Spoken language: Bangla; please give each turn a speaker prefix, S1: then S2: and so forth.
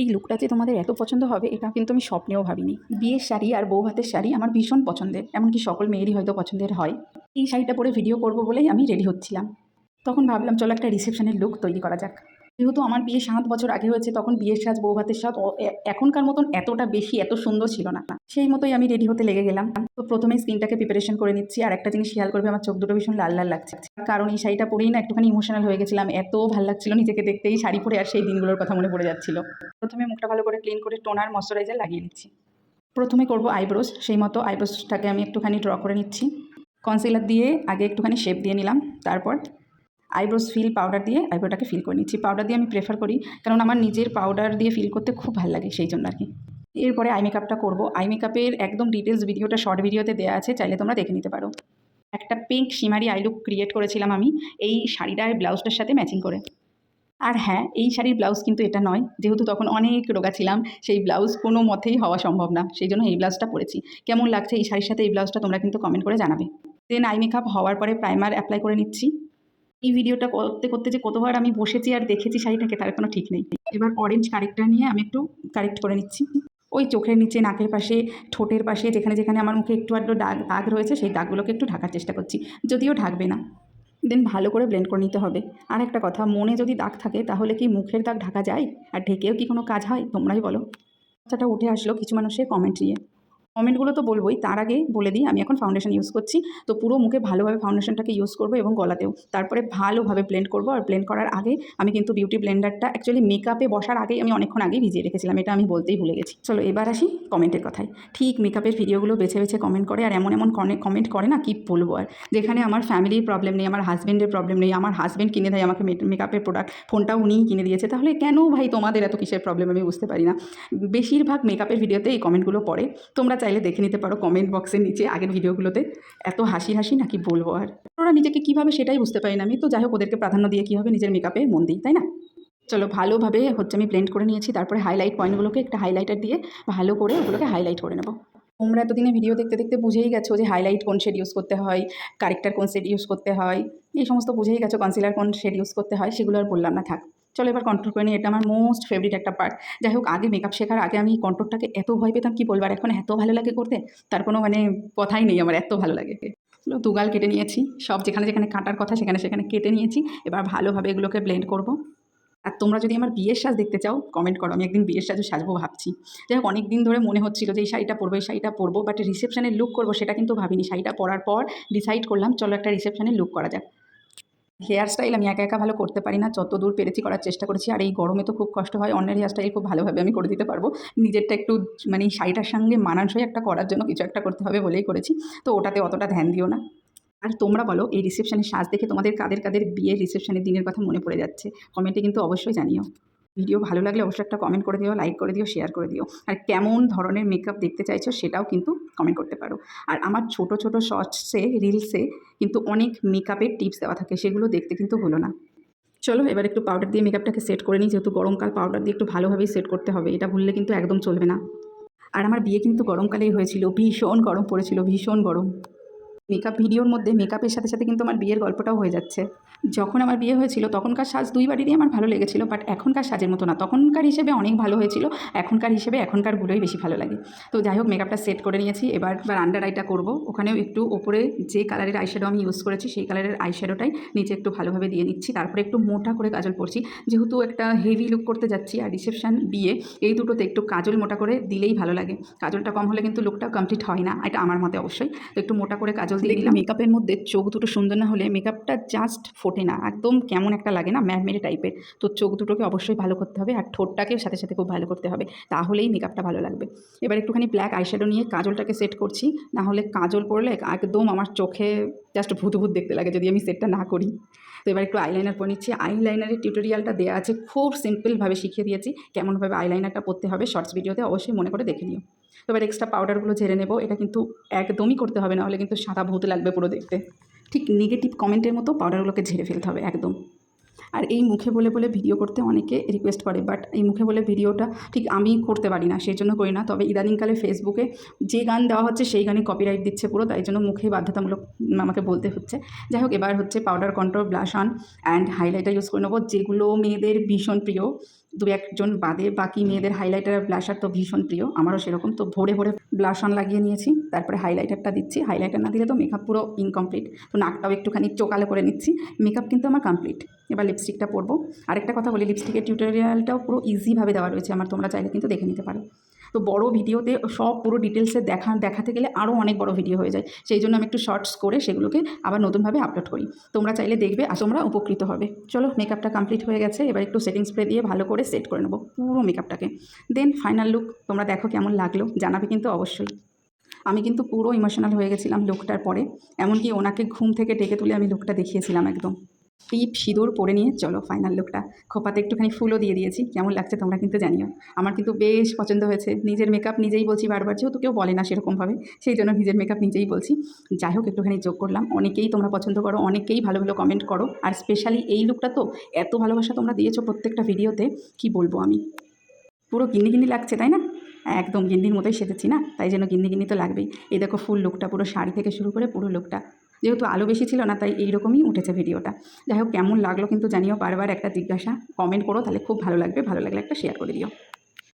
S1: এই লুকটা যে তোমাদের এত পছন্দ হবে, এটা কিন্তু আমি স্বপ্নেও ভাবিনি। বিয়ের শাড়ি আর বউ হাতের শাড়ি আমার ভীষণ পছন্দের, এমনকি সকল মেয়েরই হয়তো পছন্দের হয়। এই শাড়িটা পরে ভিডিও করব বলেই আমি রেডি হচ্ছিলাম। তখন ভাবলাম, চলো একটা রিসেপশনের লুক তৈরি করা যাক। যেহেতু আমার বিয়ে সাত বছর আগে হয়েছে, তখন বিয়ের সাজ বউ ভাতের সাজ এখনকার মতন এতটা বেশি, এত সুন্দর ছিল না। সেই মতোই আমি রেডি হতে লেগে গেলাম। তো প্রথমে স্কিনটাকে প্রিপারেশন করে নিচ্ছি, আর একটা জিনিস খেয়াল করবে, আমার চোখ দুটো ভীষণ লাল লাল লাগছে। কারণ এই শাড়িটা পরেই না একটুখানি ইমোশনাল হয়ে গেছিলাম। এত ভালো লাগছিল নিজেকে দেখতে এই শাড়ি পরে আর সেই দিনগুলোর কথা মনে পড়ে যাচ্ছিল। প্রথমে মুখটা ভালো করে ক্লিন করে টোনার ময়শ্চারাইজার লাগিয়ে নিচ্ছি। প্রথমে করব আইব্রোজ সেই মতো আইব্রোজটাকে আমি একটুখানি ড্র করে নিচ্ছি। কনসিলার দিয়ে আগে একটুখানি শেপ দিয়ে নিলাম, তারপর আইব্রোজ ফিল পাউডার দিয়ে আইব্রোটাকে ফিল করে নিচ্ছি। পাউডার দিয়ে আমি প্রেফার করি, কারণ আমার নিজের পাউডার দিয়ে ফিল করতে খুব ভালো লাগে সেই জন্য আর কি। এরপরে আই মেকআপটা করব। আই মেকআপের একদম ডিটেলস ভিডিওটা শর্ট ভিডিওতে দেওয়া আছে, চাইলে তোমরা দেখে নিতে পারো। একটা pink shimmery eye look create করেছিলাম আমি এই শাড়িটার ব্লাউজটার সাথে ম্যাচিং করে। আর হ্যাঁ এই শাড়ির ব্লাউজ কিন্তু এটা নয়, যেহেতু তখন অনেক রোগা ছিলাম, সেই ব্লাউজ কোনো মতেই হওয়া সম্ভব না, সেই জন্য এই ব্লাউজটা পরেছি। কেমন লাগছে এই শাড়ির সাথে এই ব্লাউজটা তোমরা কিন্তু কমেন্ট করে জানাবে। দেন আই মেকআপ হওয়ার পরে প্রাইমার অ্যাপ্লাই করে নিচ্ছি। এই ভিডিওটা করতে করতে যে কতবার আমি বসেছি আর দেখেছি শাড়িটাকে, তার কোনো ঠিক নেই। এবার অরেঞ্জ কারেক্টার নিয়ে আমি একটু কারেক্ট করে নিচ্ছি। ওই চোখের নিচে, নাকের পাশে, ঠোঁটের পাশে, যেখানে যেখানে আমার মুখে একটু আধটু দাগ দাগ রয়েছে, সেই দাগগুলোকে একটু ঢাকার চেষ্টা করছি। যদিও ঢাকবে না। দেন ভালো করে ব্লেন্ড করে নিতে হবে। আর একটা কথা, মনে যদি দাগ থাকে, তাহলে কি মুখের দাগ ঢাকা যায়? আর ঢেকেও কি কোনো কাজ হয়? তোমরাই বলো। বাচ্চাটা উঠে আসলো কিছু মানুষের কমেন্ট দিয়ে কমেন্টগুলো তো বলবোই, তার আগে বলে দিই, আমি এখন ফাউন্ডেশন ইউজ করছি, তো পুরো মুখে ভালোভাবে ফাউন্ডেশনটাকে ইউজ করব এবং গলাতেও। তারপরে ভালোভাবে ব্লেন্ড করব, আর ব্লেন্ড করার আগে আমি কিন্তু বিউটি ব্লেন্ডারটা অ্যাকচুয়ালি মেকআপে বসার আগেই আমি অনেকক্ষণ আগেই ভিজিয়ে রেখেছিলাম, এটা আমি বলতেই ভুলে গেছি। চলো, এবার আসি কমেন্টের কথায়। ঠিক মেকআপের ভিডিওগুলো বেছে বেছে কমেন্ট করে, আর এমন এমন কমেন্ট করে না, কি বলব আর। যেখানে আমার ফ্যামিলির প্রবলেম নেই, আমার হাজব্যান্ডের প্রবলেম নেই, আমার হাজব্যান্ড কিনে দেয় আমাকে মেকআপের প্রোডাক্ট ফোনটাও উনিই কিনে দিয়েছে, তাহলে কেন ভাই তোমাদের এত কিসের প্রবলেম আমি বুঝতে পারি না? বেশিরভাগ মেকআপের ভিডিওতে এই কমেন্টগুলো পড়ে। তোমরা চাইলে দেখে নিতে পারো কমেন্ট বক্সের নিচে আগের ভিডিওগুলোতে। এত হাসি হাসি নাকি বলব আর? ওরা নিজেকে কীভাবে সেটাই বুঝতে পারি না। আমি তো যাই হোক ওদেরকে প্রাধান্য দিয়ে কী হবে নিজের মেকআপে মন দিই, তাই না? চলো ভালোভাবে হচ্ছে আমি ব্লেন্ড করে নিয়েছি, তারপরে হাইলাইট পয়েন্টগুলোকে একটা হাইলাইটার দিয়ে ভালো করে ওগুলোকে হাইলাইট করে নেব। তোমরা এতদিনে ভিডিও দেখতে দেখতে বুঝেই গেছো যে হাইলাইট কোন শেড ইউজ করতে হয় কারেক্টার কোন শেড ইউজ করতে হয়, এই সমস্ত বুঝেই গেছো কনসিলার কোন শেড ইউজ করতে হয়, সেগুলো আর বললাম না, থাক। চলো এবার কন্ট্রোল করে নিই, এটা আমার মোস্ট ফেভারিট একটা পার্ট যাই হোক, আগে মেকআপ শেখার আগে আমি কন্ট্রোলটাকে এত ভয় পেতাম, কি বলবার এখন এত ভালো লাগে করতে তার কোনো মানে কথাই নেই আমার, এত ভালো লাগে চলো দুগাল কেটে নিয়েছি, সব যেখানে যেখানে কাটার কথা সেখানে সেখানে কেটে নিয়েছি, এবার ভালোভাবে এগুলোকে ব্লেন্ড করব। আর তোমরা যদি আমার বিয়ের সাজ দেখতে চাও কমেন্ট করো, আমি একদিন বিয়ের সাজও সাজবো ভাবছি। যাই হোক অনেক দিন ধরে মনে হচ্ছিল যে এই শাড়িটা পরবো, এই শাড়িটা পরবো বাট রিসেপশনের লুক করব সেটা কিন্তু ভাবিনি। শাড়িটা পরার পর ডিসাইড করলাম, চলো একটা রিসেপশনের লুক করা যাক। হেয়ার স্টাইল আমি একা একা ভালো করতে পারি না। যত দূর পেরেছি করার চেষ্টা করেছি। আর এই গরমে তো খুব কষ্ট হয়। অন্যের হেয়ার স্টাইল খুব ভালোভাবে আমি করে দিতে পারব। নিজেরটা একটু মানে শাড়িটার সঙ্গে মানানসই একটা করার জন্য কিছু একটা করতে হবে বলেই করেছি। তো ওটাতে অতটা ধ্যান দিও না। আর তোমরা বলো, এই রিসেপশনের সাজ দেখে তোমাদের কাদের কাদের বিয়ের রিসেপশনের দিনের কথা মনে পড়ে যাচ্ছে? কমেন্টে কিন্তু অবশ্যই জানিও। ভিডিও ভালো লাগলে অবশ্যই একটা কমেন্ট করে দিও লাইক করে দিও শেয়ার করে দিও। আর কেমন ধরনের মেকআপ দেখতে চাইছো সেটাও কিন্তু কমেন্ট করতে পারো। আর আমার ছোট ছোট শর্টসে রিলসে কিন্তু অনেক মেকআপের টিপস দেওয়া থাকে, সেগুলো দেখতে কিন্তু হলো না। চলো, এবার একটু পাউডার দিয়ে মেকআপটাকে সেট করে নিই, যেহেতু গরমকাল পাউডার দিয়ে একটু ভালোভাবেই সেট করতে হবে, এটা ভুললে কিন্তু একদম চলবে না। আর আমার বিয়ে কিন্তু গরমকালেই হয়েছিল, ভীষণ গরম পড়েছিল, ভীষণ গরম। মেকআপ ভিডিওর মধ্যে মেকআপের সাথে সাথে কিন্তু আমার বিয়ের গল্পটাও হয়ে যাচ্ছে। যখন আমার বিয়ে হয়েছিল, তখনকার সাজ দুই বাড়িরই আমার ভালো লেগেছিল বাট এখনকার সাজের মতো না। তখনকার হিসেবে অনেক ভালো হয়েছিল, এখনকার হিসেবে এখনকারগুলোই বেশি ভালো লাগে। তো যাই হোক মেকআপটা সেট করে নিয়েছি। এবার এবার আন্ডার আইটা করব। ওখানেও একটু ওপরে যে কালারের আইশ্যাডো আমি ইউজ করেছি, সেই কালারের আইশ্যাডোটাই নিচে একটু ভালোভাবে দিয়ে নিচ্ছি। তারপরে একটু মোটা করে কাজল পরছি। যেহেতু একটা হেভি লুক করতে যাচ্ছি আর রিসেপশান বিয়ে, এই দুটোতে একটু কাজল মোটা করে দিলেই ভালো লাগে। কাজলটা কম হলে কিন্তু লুকটা কমপ্লিট হয় না। এটা আমার মতে অবশ্যই। তো একটু মোটা করে কাজল দিয়ে দিলাম মেকআপের মধ্যে চোখ দুটো সুন্দর না হলে মেকআপটা জাস্ট ফোটে না। একদম কেমন একটা লাগে না ম্যাটমেরে টাইপের তো চোখ দুটোকে অবশ্যই ভালো করতে হবে আর ঠোঁটটাকেও সাথে সাথে খুব ভালো করতে হবে, তাহলেই মেকআপটা ভালো লাগবে। এবার একটুখানি ব্ল্যাক আইশ্যাডো নিয়ে কাজলটাকে সেট করছি, না হলে কাজল পড়লে একদম আমার চোখে জাস্ট ভূত ভূত দেখতে লাগে যদি আমি সেটটা না করি। তো এবার একটু আইলাইনার পরে নিচ্ছি। আইলাইনারের টিউটোরিয়ালটা দেওয়া আছে, খুব সিম্পলভাবে শিখিয়ে দিয়েছি কেমনভাবে আইলাইনারটা পরতে হবে। শর্টস ভিডিওতে অবশ্যই মনে করে দেখে নিও। তো এবার এক্সট্রা পাউডারগুলো ঝেড়ে নেব। এটা কিন্তু একদমই করতে হবে না, হলে কিন্তু সাদা ভূত লাগবে পুরো দেখতে। ঠিক নেগেটিভ কমেন্টের মতো পাউডারগুলোকে ঝেড়ে ফেলতে হবে, একদম। আর এই মুখে বলে বলে ভিডিও করতে অনেকে রিকোয়েস্ট করে বাট এই মুখে বলে ভিডিওটা ঠিক আমি করতে পারি না, সেই জন্য করি না। তবে ইদানিংকালে ফেসবুকে যে গান দেওয়া হচ্ছে সেই গানে কপিরাইট দিচ্ছে পুরো, তাই জন্য মুখে বাধ্যতামূলক আমাকে বলতে হচ্ছে। যাই হোক, এবার হচ্ছে powder control blush on and highlighter use করে নেব, যেগুলো মেয়েদের ভীষণ প্রিয়। দু একজন বাদে বাকি মেয়েদের হাইলাইটার আর ব্লাশার তো ভীষণ প্রিয়। আমারও সেরকম তো ভোরে ভোরে ব্লাশ অন লাগিয়ে নিয়েছি। তারপরে হাইলাইটারটা দিচ্ছি। হাইলাইটার না দিলে তো মেকআপ পুরো ইনকমপ্লিট তো নাকটাও একটুখানি চোকালো করে নিচ্ছি। মেকআপ কিন্তু আমার কমপ্লিট এবার লিপস্টিকটা পরবো। আরেকটা কথা বলি লিপস্টিকের টিউটোরিয়ালটাও পুরো ইজিভাবে দেওয়া রয়েছে। আমার তোমরা চাইলে কিন্তু দেখে নিতে পারো। তো বড় ভিডিওতে সব পুরো ডিটেলসে দেখা, দেখাতে গেলে আরও অনেক বড় ভিডিও হয়ে যায়। সেই জন্য আমি একটু শর্টস করে সেগুলোকে আবার নতুনভাবে আপলোড করি। তোমরা চাইলে দেখবে, আর তোমরা উপকৃত হবে। চলো মেকআপটা কমপ্লিট হয়ে গেছে। এবার একটু সেটিং স্প্রে দিয়ে ভালো করে সেট করে নেব পুরো মেকআপটাকে দেন ফাইনাল লুক তোমরা দেখো কেমন লাগল। জানাবে কিন্তু অবশ্যই। আমি কিন্তু পুরো ইমোশনাল হয়ে গেছিলাম লুকটার পরে। এমনকি ওনাকে ঘুম থেকে ডেকে তুলে আমি লুকটা দেখিয়েছিলাম একদম। টিপ সিঁদুর পরে নিয়ে চলো ফাইনাল লুকটা খোপাতে একটুখানি ফুলও দিয়ে দিয়েছি। কেমন লাগছে তোমরা কিন্তু জানিও। আমার কিন্তু বেশ পছন্দ হয়েছে। নিজের মেকআপ নিজেই বলছি বারবার, যেহেতু কেউ বলে না সেরকমভাবে, সেই জন্য নিজের মেকআপ নিজেই বলছি। যাই হোক, একটুখানি যোগ করলাম। অনেকেই তোমরা পছন্দ করো, অনেকেই ভালো ভালো কমেন্ট করো। আর স্পেশালি এই লুকটা তো এত ভালোবাসা তোমরা দিয়েছ প্রত্যেকটা ভিডিওতে, কি বলব আমি? পুরো গিন্নি গিন্নি লাগছে, তাই না? একদম গিন্নির মতোই সেজেছি না? তাই জন্য গিন্নি গিন্নি তো লাগবেই। এই দেখো ফুল লুকটা পুরো শাড়ি থেকে শুরু করে পুরো লুকটা যেহেতু আলো বেশি ছিল না, তাই এইরকমই উঠেছে ভিডিওটা। যাই হোক, কেমন লাগল কিন্তু জানিও বারবার একটা জিজ্ঞাসা। কমেন্ট করো, তাহলে খুব ভালো লাগবে। ভালো লাগলে একটা শেয়ার করে দিও।